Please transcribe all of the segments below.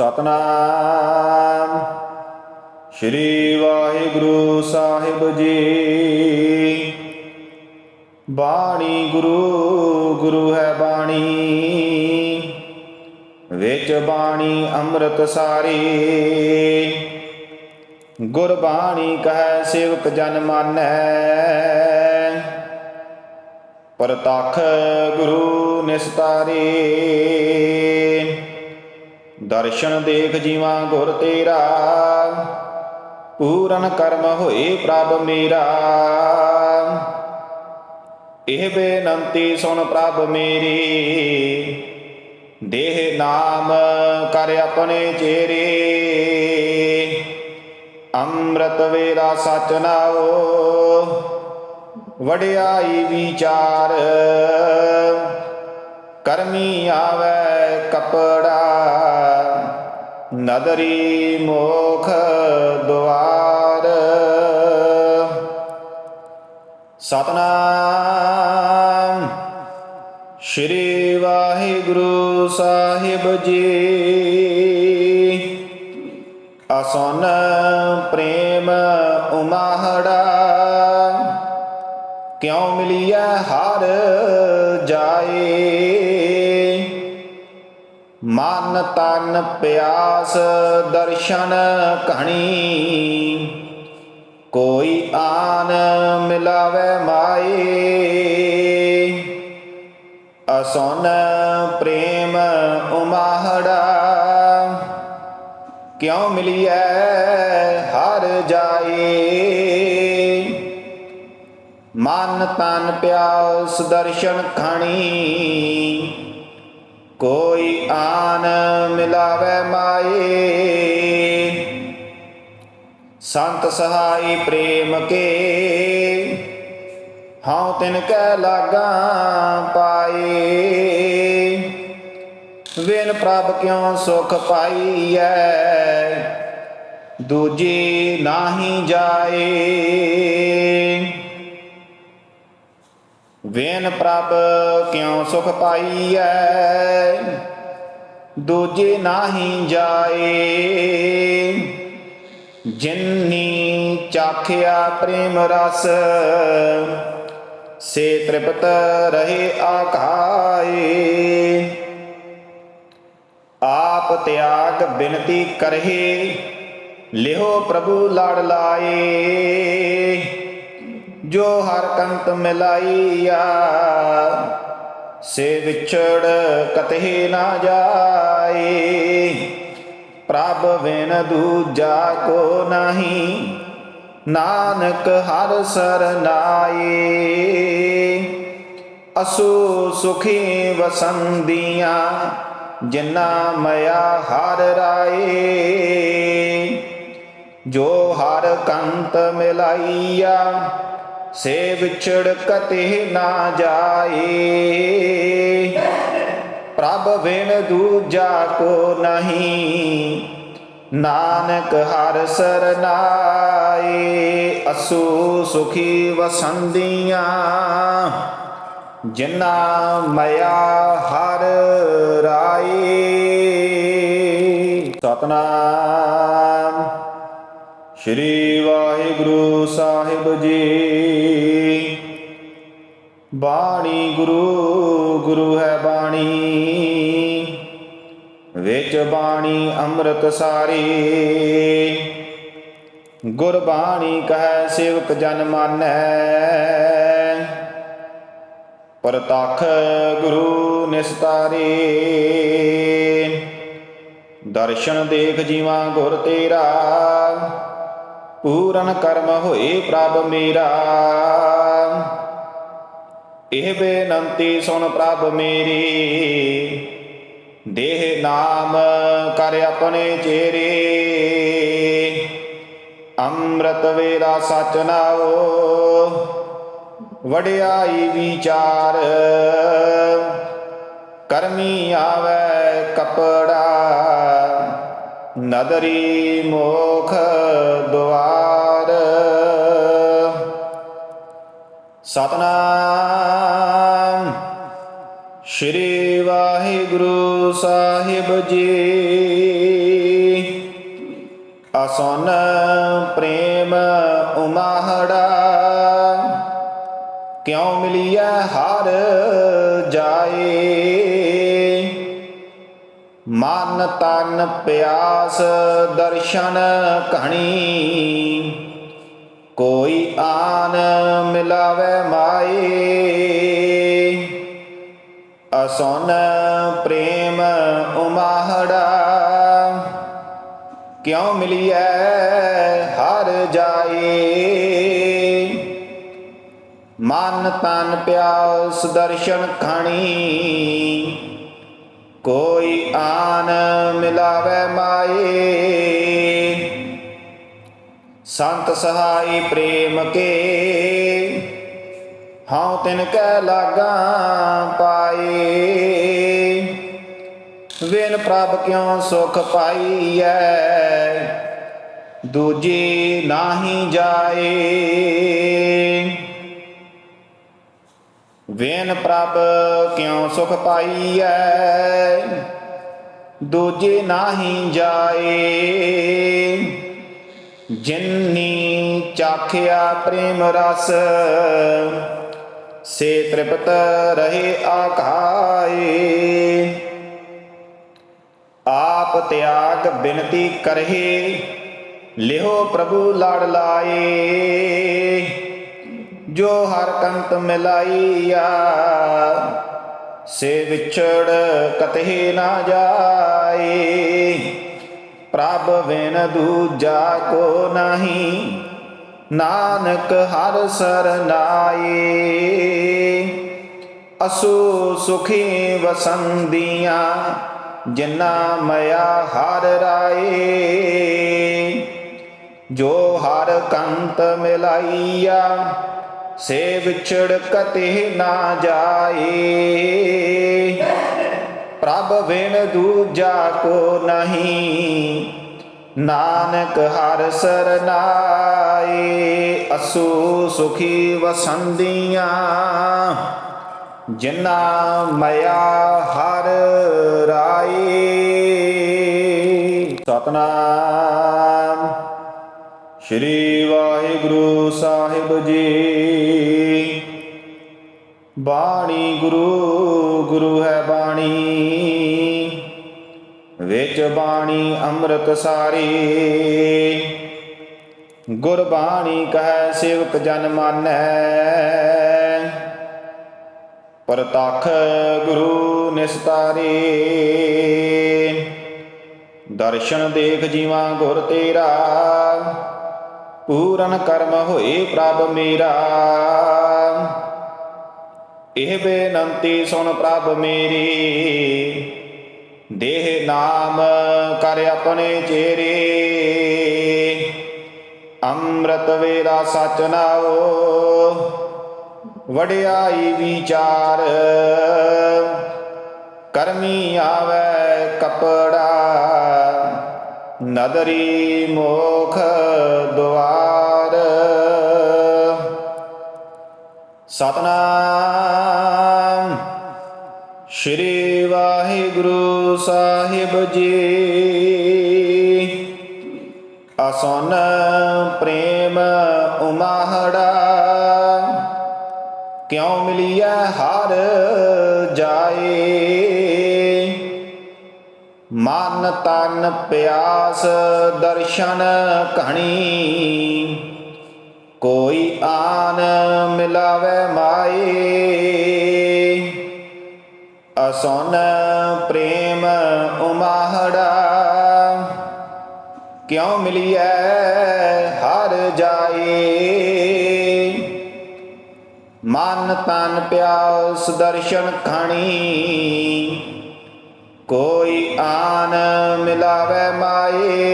ਸਤਨਾਮ। ਸ਼੍ਰੀ ਵਾਹਿਗੁਰੂ ਸਾਹਿਬ ਜੀ। ਬਾਣੀ ਗੁਰੂ ਗੁਰੂ ਹੈ ਬਾਣੀ। ਵਿੱਚ ਬਾਣੀ ਅੰਮ੍ਰਿਤ ਸਾਰੀ। ਗੁਰ ਬਾਣੀ ਕਹੈ ਸੇਵਕ ਜਨ ਮਾਨੈ। ਪ੍ਰਤਖ ਗੁਰੂ ਨਿਸਤਾਰੇ। ਦਰਸ਼ਨ ਦੇਖ ਜੀਵਾਂ ਗੁਰ ਤੇਰਾ। ਪੂਰਨ ਕਰਮ ਹੋਏ ਪ੍ਰਭ ਮੇਰਾ। ਇਹ ਬੇਨੰਤੀ ਸੁਣ ਪ੍ਰਭ ਮੇਰੀ। ਦੇਹ ਨਾਮ ਕਰ ਆਪਣੇ ਚੇਰੇ। ਅੰਮ੍ਰਿਤ ਵੇਲਾ ਸਚ ਨਾਓ ਵਡਿਆਈ ਵਿਚਾਰ। ਕਰਮੀ ਆਵੇ ਕਪੜਾ। ਨਦਰੀ ਮੋਖ ਦੁਆਰ ਸਤਨਾਮ ਸ਼੍ਰੀ ਵਾਹਿਗੁਰੂ ਸਾਹਿਬ ਜੀ। ਅਸਨ ਪ੍ਰੇਮ ਉਮਾਹੜਾ। ਕਿਉ ਮਿਲਿਆ ਹਰ ਮਨ ਤਨ ਪਿਆਸ ਦਰਸ਼ਨ ਘਣੀ। ਕੋਈ ਆਨ ਮਿਲਾਵੇ ਮਾਏ ਅਸਨ ਪ੍ਰੇਮ ਉਮਾਹੜਾ। ਕਿਉ ਮਿਲਿਐ ਹਰ ਜਾਏ ਮਨ ਤਨ ਪਿਆਸ ਦਰਸ਼ਨ ਖਣੀ ਕੋਈ ਆਨ ਮਿਲਾਵੇ ਮਾਏ ਸੰਤ ਸਹਾਈ ਪ੍ਰੇਮ ਕੇ। ਹਉ ਤਿਨ ਕੈ ਲਾਗਾ ਪਾਏ ਵਿਨ ਪ੍ਰਭ ਕਿਉ ਸੁਖ ਪਾਈਐ। ਦੂਜੀ ਨਾਹੀ ਜਾਏ। ਵੇਨ ਪ੍ਰਭ ਕਿਉ ਸੁਖ ਪਾਈਐ? ਦੂਜੇ ਨਾਹੀ ਜਾਏ। ਜਿਨਨੀ ਚਾਖਿਆ ਪ੍ਰੇਮ ਰਸ, ਸੇ ਤ੍ਰਿਪਤ ਰਹੇ ਆਕਾਏ ਆਪ ਤਿਆਗ ਬਿਨਤੀ ਕਰਹਿ ਲਿਹੋ ਪ੍ਰਭੂ ਲਾੜ ਲਾਏ। ਜੋ ਹਰ ਕੰਤ ਮਿਲਾਈਆ, ਸੇ ਵਿਛੜ ਕਤਹਿ ਨਾ ਜਾਏ। ਪ੍ਰਭ ਵੇਨ ਦੂਜਾ ਕੋ ਨਹੀਂ, ਨਾਨਕ ਹਰ ਸਰਨਾਏ ਅਸੂ ਸੁਖੀ ਵਸੰਦੀਆਂ, ਜਿਨਾ ਮਇਆ ਹਰ ਰਾਏ। ਜੋ ਹਰ ਕੰਤ ਮਿਲਾਈਆ ਸੇ ਵਿਛੜ ਕਤੇ ਨਾ ਜਾਏ। ਪ੍ਰਭ ਵਿਨ ਦੂਜਾ ਕੋ ਨਹੀਂ, ਨਾਨਕ ਹਰ ਸਰਨਾਏ। ਅਸੂ ਸੁਖੀ ਵਸੰਦੀਆਂ ਜਿਨਾ ਮਇਆ ਹਰ ਰਾਏ। ਸਤਨਾਮ। ਸ਼੍ਰੀ ਵਾਹਿਗੁਰੂ ਸਾਹਿਬ ਜੀ। ਬਾਣੀ ਗੁਰੂ ਗੁਰੂ ਹੈ ਬਾਣੀ। ਵਿੱਚ ਬਾਣੀ ਅੰਮ੍ਰਿਤ ਸਾਰੀ। ਗੁਰ ਬਾਣੀ ਕਹੈ ਸੇਵਕ ਜਨ ਮਾਨੈ। ਪ੍ਰਤਖ ਗੁਰੂ ਨਿਸਤਾਰੇ। ਦਰਸ਼ਨ ਦੇਖ ਜੀਵਾਂ ਗੁਰ ਤੇਰਾ। ਪੂਰਨ ਕਰਮ ਹੋਏ ਪ੍ਰਭ ਮੇਰਾ। ਇਹ ਬੇਨੰਤੀ ਸੁਣ ਪ੍ਰਭ ਮੇਰੀ। ਦੇਹ ਨਾਮ ਕਰ ਆਪਣੇ ਚੇਰੇ। ਅੰਮ੍ਰਿਤ ਵੇਲਾ ਸਚ ਨਾਓ ਵਡਿਆਈ ਵਿਚਾਰ। ਕਰਮੀ ਆਵੇ ਕਪੜਾ। ਨਦਰੀ ਮੋਖ ਦੁਆਰ। ਸਤਨਾਮ ਸ਼੍ਰੀ ਵਾਹਿਗੁਰੂ ਸਾਹਿਬ ਜੀ। ਅਸੁਨ ਪ੍ਰੇਮ ਉਮਾਹੜਾ। ਕਿਉ ਮਿਲਿਆ ਹਰ ਜਾਏ? ਮਨ ਤਨ ਪਿਆਸ ਦਰਸ਼ਨ ਕਹਣੀ। ਕੋਈ ਆਨ ਮਿਲਾਵੇ ਮਾਏ। ਅਸੁਨ ਪ੍ਰੇਮ ਉਮਾਹੜਾ। ਕਿਉ ਮਿਲਿਐ ਹਰ ਜਾਏ। ਮਨ ਤਨ ਪਿਆਸ ਦਰਸ਼ਨ ਖਾਣੀ ਕੋਈ ਆਨ ਮਿਲਾਵੇ ਮਾਏ। ਸੰਤ ਸਹਾਈ ਪ੍ਰੇਮ ਕੇ। ਹਉ ਤਿਨ ਕੈ ਲਾਗਾ ਪਾਏ। ਵਿਨ ਪ੍ਰਭ ਕਿਉ ਸੁਖ ਪਾਈਐ? ਦੂਜੀ ਨਾਹੀ ਜਾਏ। ਵੇਨ ਪ੍ਰਭ ਕਿਉ ਸੁਖ ਪਾਈਐ? ਦੂਜੀ ਨਾਹੀ ਜਾਏ। ਜਿਨਨੀ ਚਾਖਿਆ ਪ੍ਰੇਮ ਰਸ, ਸੇ ਤ੍ਰਿਪਤ ਰਹੇ ਆਖਾਏ। ਆਪ ਤਿਆਗ ਬਿਨਤੀ ਕਰਹਿ ਲਿਹੋ ਪ੍ਰਭੂ ਲੜ ਲਾਏ। ਜੋ ਹਰ ਕੰਤ ਮਿਲਾਈਆ, ਸੇ ਵਿਛੜ ਕਤਹਿ ਨਾ ਜਾਏ। ਪ੍ਰਭ ਵਿਨ ਦੂਜਾ ਕੋ ਨਹੀਂ, ਨਾਨਕ ਹਰ ਸਰਨਾਏ ਅਸੂ ਸੁਖੀ ਵਸੰਦੀਆਂ ਜਿਨਾ ਮਇਆ ਹਰ ਰਾਏ। ਜੋ ਹਰ ਕੰਤ ਮਿਲਾਈਆ ਸੇ ਵਿਛੜ ਕਤੇ ਨਾ ਜਾਏ। ਪ੍ਰਭ ਵਿਨ ਦੂਜਾ ਕੋ ਨਹੀਂ, ਨਾਨਕ ਹਰ ਸਰਨਾਏ ਅਸੂ ਸੁਖੀ ਵਸੰਦੀਆਂ ਜਿਨਾ ਮਇਆ ਹਰ ਰਾਏ। ਸਤਨਾਮ। ਸ਼੍ਰੀ ਵਾਹਿਗੁਰੂ ਸਾਹਿਬ ਜੀ। ਬਾਣੀ ਗੁਰੂ ਗੁਰੂ ਹੈ ਬਾਣੀ। ਵਿੱਚ ਬਾਣੀ ਅੰਮ੍ਰਿਤ ਸਾਰੀ। ਗੁਰ ਬਾਣੀ ਕਹੈ ਸੇਵਕ ਜਨ ਮਾਨੈ। ਪਰਤਖ ਗੁਰੂ ਨਿਸਤਾਰੇ। ਦਰਸ਼ਨ ਦੇਖ ਜੀਵਾਂ ਗੁਰ ਤੇਰਾ। ਪੂਰਨ ਕਰਮ ਹੋਏ ਪ੍ਰਭ ਮੇਰਾ। ਇਹ ਬੇਨੰਤੀ ਸੁਣ ਪ੍ਰਭ ਮੇਰੀ। ਦੇਹ ਨਾਮ ਕਰ ਆਪਣੇ ਚੇਰੇ। ਅੰਮ੍ਰਿਤ ਵੇਦਾ ਸਚ ਨਾਓ ਵਡਿਆਈ ਵਿਚਾਰ। ਕਰਮੀ ਆਵੇ ਕਪੜਾ। ਨਦਰੀ ਮੋਖ ਦੁਆਰ। ਸਤਨਾਮ ਸ਼੍ਰੀ ਵਾਹਿਗੁਰੂ ਸਾਹਿਬ ਜੀ। ਅਸੁਨ ਪ੍ਰੇਮ ਉਮਾਹੜਾ। ਕਿਉ ਮਿਲਿਆ ਹਰ ਜਾਏ? ਮਨ ਤਨ ਪਿਆਸ ਦਰਸ਼ਨ ਕਹਣੀ। ਕੋਈ ਆਨ ਮਿਲਾਵੇ ਮਾਏ। ਅਸੁਨ ਪ੍ਰੇਮ ਉਮਾਹੜਾ। ਕਿਉ ਮਿਲਿਐ ਹਰ ਜਾਏ। ਮਨ ਤਨ ਪਿਆਸ ਦਰਸ਼ਨ ਖਾਣੀ ਕੋਈ ਆਨ ਮਿਲਾਵੇ ਮਾਏ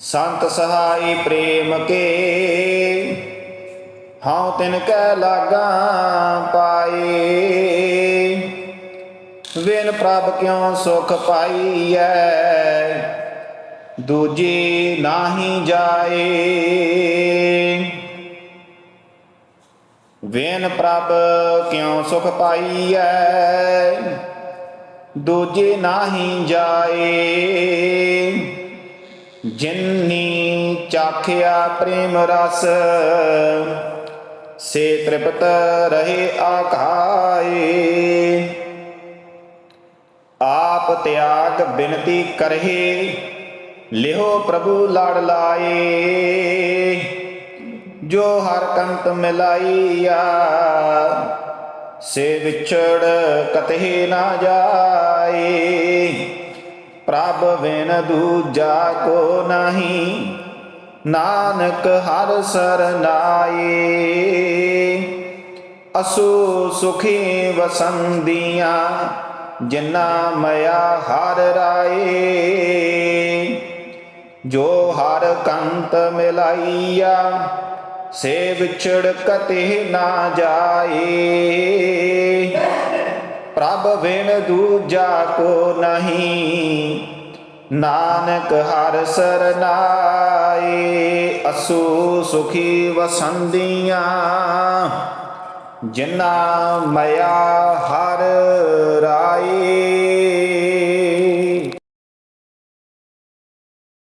ਸੰਤ ਸਹਾਈ ਪ੍ਰੇਮ ਕੇ। ਹਉ ਤਿਨ ਕੈ ਲਾਗਾ ਪਾਏ ਵਿਨ ਪ੍ਰਭ ਕਿਉ ਸੁਖ ਪਾਈਐ। ਦੂਜੀ ਨਾਹੀ ਜਾਏ। ਵੇਨ ਪ੍ਰਭ ਕਿਉ ਸੁਖ ਪਾਈਐ? ਦੂਜੇ ਨਾਹੀ ਜਾਏ। ਜਿਨਨੀ ਚਾਖਿਆ ਪ੍ਰੇਮ ਰਸ, ਸੇ ਤ੍ਰਿਪਤ ਰਹੇ ਆਕਾਏ ਆਪ ਤਿਆਗ ਬਿਨਤੀ ਕਰਹਿ ਲਿਹੋ ਪ੍ਰਭੂ ਲਾੜ ਲਾਏ। ਜੋ ਹਰ ਕੰਤ ਮਿਲਾਈਆ, ਸੇ ਵਿਛੜ ਕਤਹਿ ਨਾ ਜਾਏ। ਪ੍ਰਭ ਵੇਨ ਦੂਜਾ ਕੋ ਨਹੀਂ, ਨਾਨਕ ਹਰ ਸਰਨਾਏ ਅਸੂ ਸੁਖੀ ਵਸੰਦੀਆਂ, ਜਿਨਾ ਮਇਆ ਹਰ ਰਾਏ। ਜੋ ਹਰ ਕੰਤ ਮਿਲਾਈਆ ਸੇ ਵਿਛੜ ਕਤੇ ਨਾ ਜਾਏ। ਪ੍ਰਭ ਬਿਨ ਦੂਜਾ ਕੋ ਨਹੀਂ, ਨਾਨਕ ਹਰ ਸਰਨਾਏ ਅਸੂ ਸੁਖੀ ਵਸੰਦੀਆਂ ਜਿਨਾ ਮਇਆ ਹਰ ਰਾਏ।